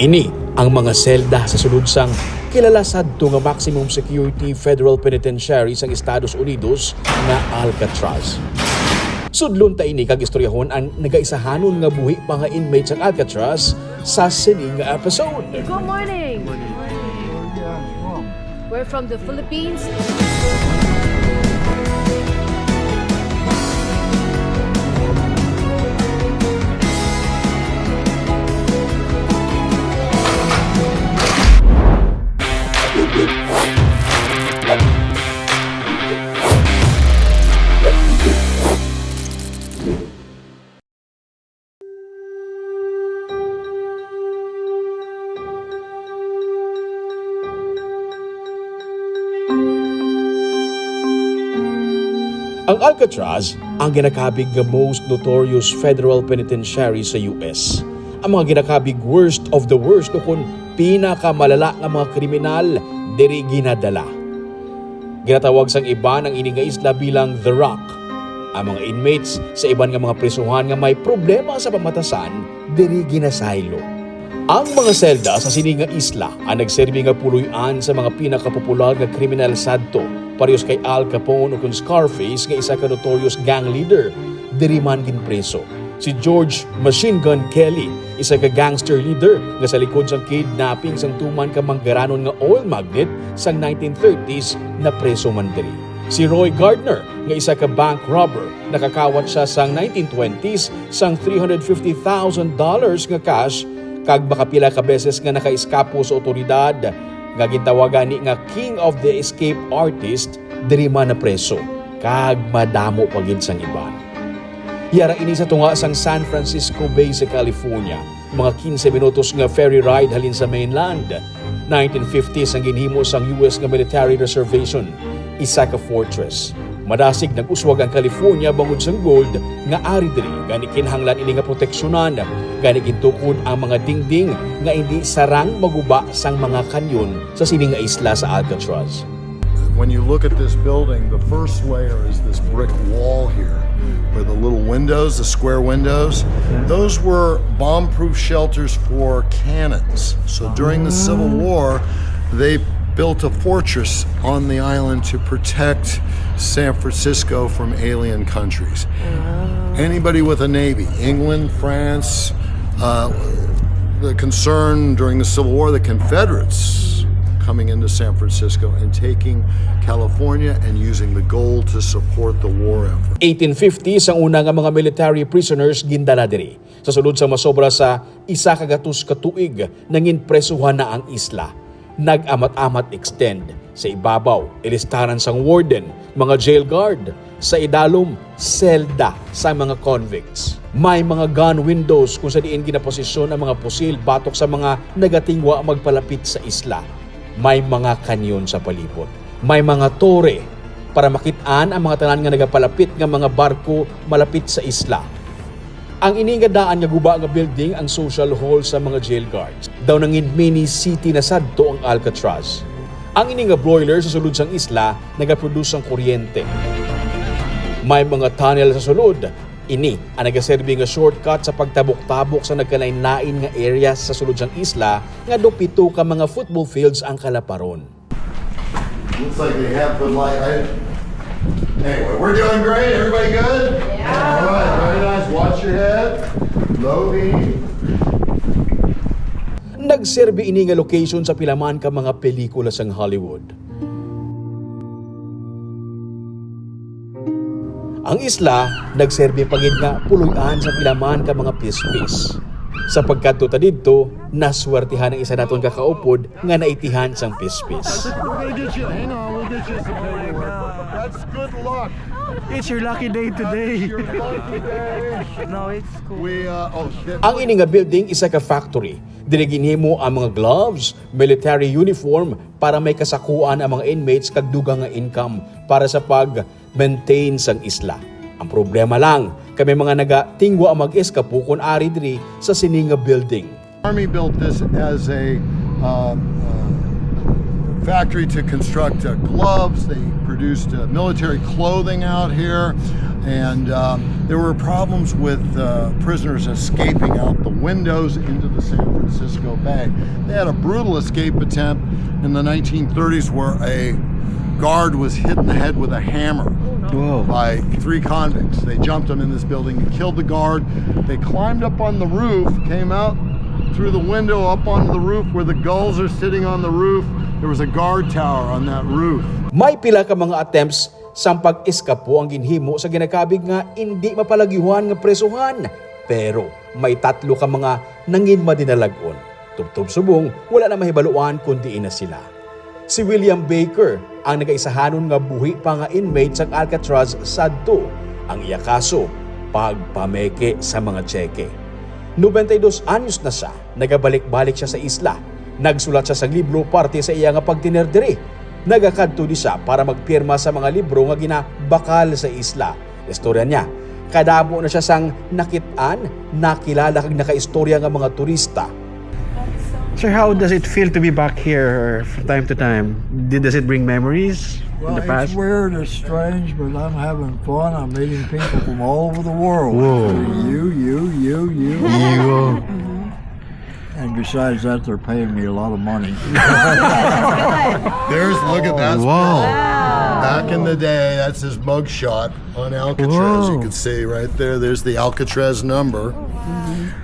Ini ang mga selda sa sulod sang kilala sadto nga maximum security federal penitentiary sang Estados Unidos nga Alcatraz. Sudlon ta ini kag istoryahon ang nagaisahanon nga buhi pa nga inmates ang Alcatraz sa sining nga episode. Good morning. We're from the Philippines. Ang Alcatraz ang ginakabig nga most notorious federal penitentiary sa US. Ang mga ginakabig worst of the worst o kung pinakamalala nga mga kriminal diri ginadala. Ginatawag sang iba ng ini nga isla bilang The Rock. Ang mga inmates sa iban nga mga prisuhan nga may problema sa pamatasan diri ginasaylo. Ang mga selda sa sini nga isla ang nagserbi nga puluyan sa mga pinakapopular nga kriminal sadto parehas kay Al Capone o kung Scarface nga isa ka notorious gang leader diri man ginpreso. Si George Machine Gun Kelly, isa ka gangster leader nga sa likod sang kidnapping sang tuman ka manggaranon nga oil magnet sang 1930s na preso man diri. Si Roy Gardner, nga isa ka bank robber, nakakawat siya sang 1920s sang $350,000 nga cash kag makapila ka beses nga nakaiskapo sa otoridad nga gintawagan ni nga King of the Escape Artist diri man na preso kag madamo pa gid sang iban. Yara ini sa tunga sang San Francisco Bay sa California, mga 15 minutos nga ferry ride halin sa mainland. 1950s ang ginhimo sang US nga military reservation, isa ka fortress. Madasig nag-uswag ang California bangod sang gold nga ari diri gani kinahanglan ini nga proteksyonan gani gintukod ang mga dingding nga hindi sarang maguba sang mga kanyon sa sining isla sa Alcatraz. When you look at this building, the first layer is this brick wall here, where the little windows, the square windows, those were bomb proof shelters for cannons. So during the Civil War, they built a fortress on the island to protect San Francisco from alien countries. Anybody with a navy, England, France, uh, the concern during the Civil War, the Confederates coming into San Francisco and taking California and using the gold to support the war effort. 1850 ang una nga mga military prisoners gindala diri. Sa sulod sa masobra sa isa kagatus katuig nangin presuhan na ang isla. Nag-amat-amat extend sa ibabaw, ilistaran sang warden, mga jail guard, sa idalom, selda sa mga convicts. May mga gun windows kung sa diin ginaposisyon ang mga pusil batok sa mga nagatingwa magpalapit sa isla. May mga kanyon sa palibot. May mga tore para makitaan ang mga tanan nga nagapalapit nga mga barko malapit sa isla. Ang iningadaan nga guba nga building ang social hall sa mga jail guards. Daw nangin mini city na sadto ang Alcatraz. Ang ini nga broiler sa sulod sang isla nagaproduce ang kuryente. May mga tunnel sa sulod. Ini ang nagaserbi nga shortcut sa pagtabok-tabok sa nagkalain-lain nga area sa sulod sang isla nga do pito ka mga football fields ang kalaparon. Looks like they have good light. I, anyway, we're doing great. Everybody good? Yeah. All right, very nice. Watch your head. Low beam. Nagserbi ini nga location sa pilaman ka mga pelikula sang Hollywood. Ang isla nagserbi pagid nga puluyan sa pilaman ka mga pispis. Sa pagkatuta didto, naswertihan ang isa naton kakaupod nga naitihan sang pispis. That's good luck. It's your lucky day today. Lucky day. no, it's cool. We uh oh. Ang ini nga building isa ka factory. Dili ginhimo ang mga gloves, military uniform para may kasakuan ang mga inmates kag dugang nga income para sa pag-maintain sang isla. Ang problema lang, kami mga naga-tingwa ang mag-eskapo kung ari diri sa sininga building. Army built this as a uh, uh, factory to construct uh, gloves. They produced uh, military clothing out here. And um, there were problems with uh, prisoners escaping out the windows into the San Francisco Bay. They had a brutal escape attempt in the 1930s where a guard was hit in the head with a hammer Whoa. by three convicts. They jumped them in this building and killed the guard. They climbed up on the roof, came out through the window up onto the roof where the gulls are sitting on the roof. There was a guard tower on that roof. May pila ka mga attempts sa pag-eskapo ang ginhimo sa ginakabig nga hindi mapalagyuhan nga presuhan. Pero may tatlo ka mga nangin madinalagon. Tubtob subong, wala na mahibaluan kundi ina sila. Si William Baker ang nagaisahanon nga buhi pa nga inmate sa Alcatraz sadto. Ang iya kaso, pagpameke sa mga tseke. 92 anyos na siya, nagabalik-balik siya sa isla. Nagsulat siya sa libro parte sa iya nga pagtinerdiri. Nagakadto di siya para magpirma sa mga libro nga ginabakal sa isla. Istorya niya, kadamo na siya sang nakitaan, nakilala kag nakaistorya nga mga turista. Sir, how does it feel to be back here from time to time? Did, does it bring memories Well, in the past? it's weird, it's strange, but I'm having fun. I'm meeting people from all over the world. Whoa. You, you, you, you. You, And besides that, they're paying me a lot of money. There's, look at that. wow. Back in the day, that's his mug shot on Alcatraz. You can see right there, there's the Alcatraz number.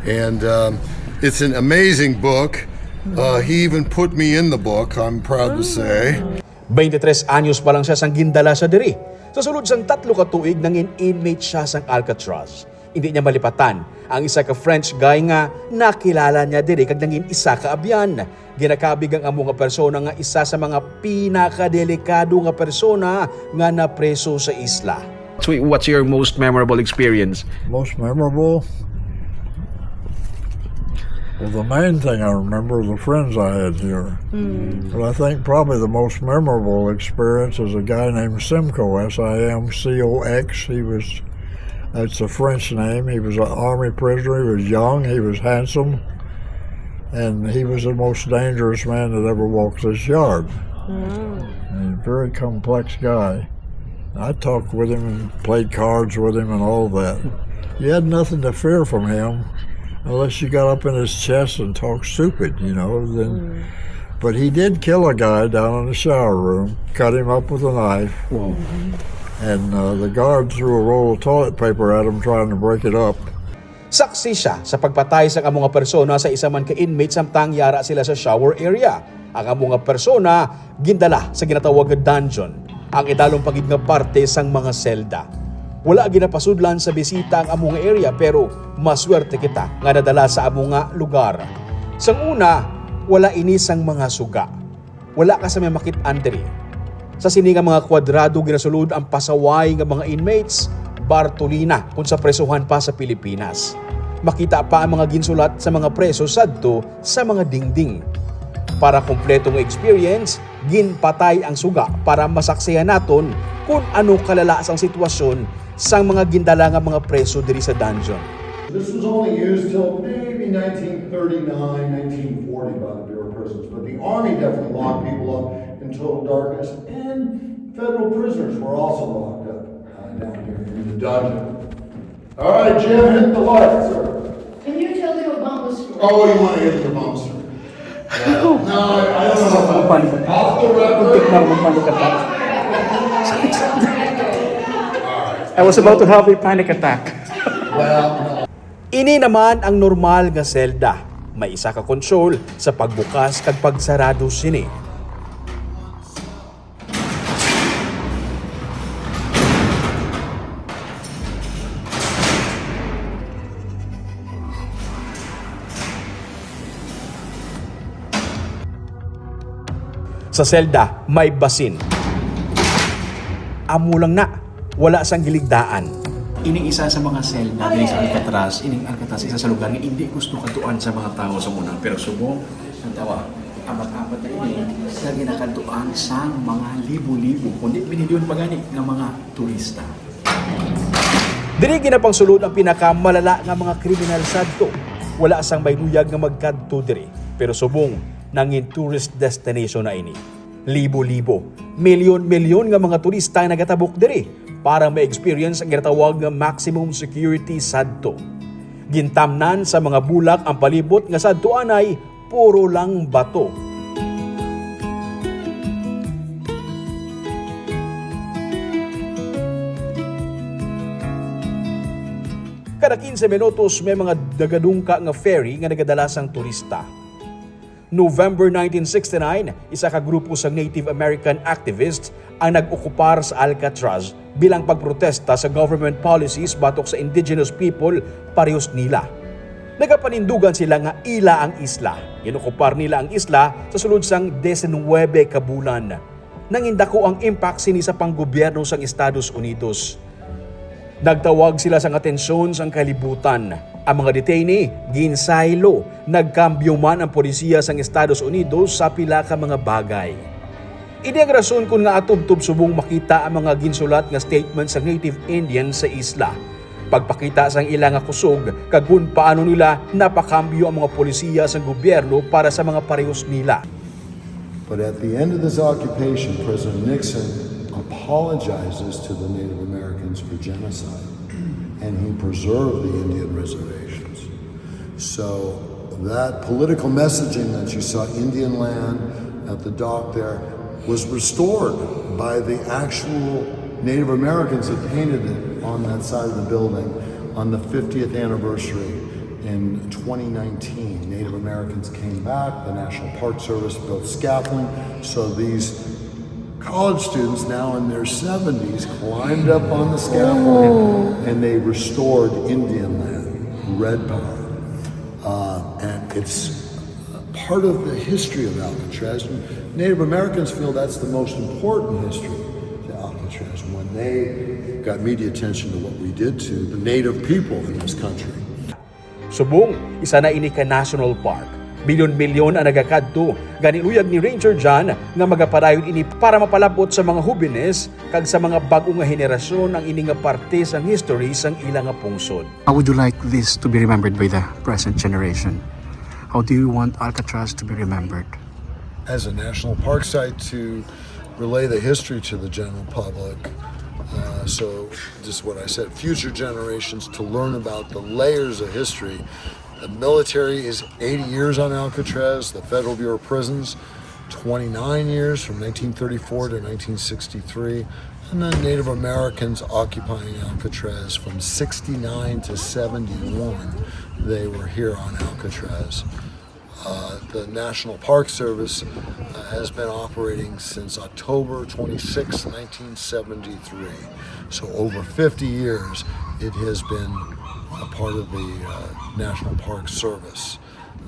And um, it's an amazing book. Uh, he even put me in the book, I'm proud to say. 23 anyos pa lang siya sang gindala sa diri. Sa sulod sang tatlo ka tuig nangin inmate siya sang Alcatraz. Hindi niya malipatan ang isa ka French guy nga nakilala niya diri kag nangin isa ka abyan. Ginakabig ang amo nga persona nga isa sa mga pinakadelikado nga persona nga napreso sa isla. So what's your most memorable experience? Most memorable? Well, the main thing I remember are the friends I had here. Hmm. But I think probably the most memorable experience is a guy named Simcoe, S I M C O X. He was, that's a French name. He was an army prisoner. He was young, he was handsome, and he was the most dangerous man that ever walked this yard. Hmm. And a very complex guy. I talked with him and played cards with him and all that. You had nothing to fear from him unless you got up in his chest and talked stupid, you know. Then, but he did kill a guy down in the shower room, cut him up with a knife, and uh, the guard threw a roll of toilet paper at him trying to break it up. Saksi siya sa pagpatay sa nga persona sa isa man ka inmate samtang yara sila sa shower area. Ang nga persona gindala sa ginatawag nga dungeon, ang idalong pagid nga parte sang mga selda. Wala ginapasudlan sa bisita ang among area pero maswerte kita nga nadala sa among lugar. Sang una, wala ini sang mga suga. Wala ka sa may makit-an diri. Sa sini nga mga kwadrado ginasulod ang pasaway nga mga inmates, Bartolina kung sa presuhan pa sa Pilipinas. Makita pa ang mga ginsulat sa mga preso sadto sa mga dingding. Para kumpletong experience, ginpatay ang suga para masaksihan naton kung ano kalala ang sitwasyon sang mga gindala nga mga preso diri sa dungeon. This was only used till maybe 1939, 1940 by the Bureau of Prisons, but the Army definitely locked people up in total darkness, and federal prisoners were also locked up uh, down here in the dungeon. All right, Jim, hit the light, sir. Can you tell the Obama story? Oh, you want to get the monster? No, I don't know. The record. I was about to have a panic attack. Well, Ini naman ang normal nga selda. May isa ka control sa pagbukas kag pagsarado sini. Sa selda, may basin. Amo lang na, wala sang giligdaan. Ining isa sa mga selda diri sa Alcatraz, ining Alcatraz isa sa lugar nga hindi gusto katuan sa mga tao sa muna, pero subong ang tawa apat-apat na ini na ginakatuan sa mga libo-libo, kundi binilyon pa gani ng mga turista. Diri ginapangsulod ang pinakamalala nga mga kriminal sadto. Wala sang may luyag nga magkadto diri, pero subong nangin tourist destination na ini. Libo-libo, milyon-milyon nga mga turista ang nagatabok diri. para ma-experience ang ginatawag nga maximum security sadto. Gintamnan sa mga bulak ang palibot nga sadtuan ay puro lang bato. Kada 15 minutos may mga dagadungka nga ferry nga nagadala sang turista. November 1969, isa ka grupo sa Native American activists ang nag-okupar sa Alcatraz bilang pagprotesta sa government policies batok sa indigenous people parehos nila. Nagapanindugan sila nga ila ang isla. Inokupar nila ang isla sa sulod sang 19 ka bulan. Nangindako ang impact sini sa panggobyerno sang Estados Unidos. Nagtawag sila sa atensyon sa kalibutan. Ang mga detainee, ginsaylo, nagkambyo man ang polisiya sa Estados Unidos sa pila ka mga bagay. Ini ang rason kung nga atubtub subong makita ang mga ginsulat nga statement sa Native Indian sa isla. Pagpakita sa ilang nga kusog, kag kung paano nila napakambyo ang mga polisiya sa gobyerno para sa mga parehos nila. But at the end of this occupation, President Nixon apologizes to the Native Americans for genocide, and who preserved the Indian reservations. So that political messaging that you saw, Indian land at the dock there, was restored by the actual Native Americans that painted it on that side of the building on the 50th anniversary in 2019. Native Americans came back, the National Park Service built scaffolding, so these college students now in their 70s climbed up on the scaffolding and they restored Indian land, Red Power. Uh, and it's part of the history of Alcatraz. And Native Americans feel that's the most important history to Alcatraz when they got media attention to what we did to the native people in this country. Subong, isa na ini ka National Park. Bilyon-bilyon ang nagakadto. Ganiluyag ni Ranger John nga magapadayon ini para mapalabot sa mga hubines kag sa mga bagong nga henerasyon ang ini nga parte sang history sang ilang nga pungsod. How would you like this to be remembered by the present generation? How do you want Alcatraz to be remembered? as a national park site to relay the history to the general public. Uh, so, just what I said, future generations to learn about the layers of history. The military is 80 years on Alcatraz, the Federal Bureau of Prisons, 29 years from 1934 to 1963, and then Native Americans occupying Alcatraz from 69 to 71. They were here on Alcatraz. Uh, the National Park Service uh, has been operating since October 26, 1973. So, over 50 years, it has been a part of the uh, National Park Service.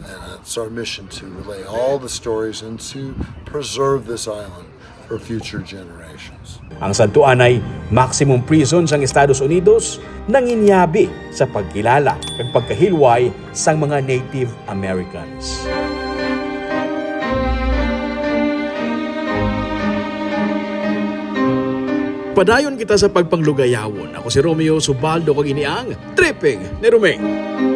And it's our mission to relay all the stories and to preserve this island for future generations. Ang santuan ay maximum prison sang Estados Unidos nanginyabi sa pagkilala kag pagkahilway sang mga Native Americans. Padayon kita sa pagpanglugayawon. Ako si Romeo Subaldo kag iniang Tripping ni Romeo.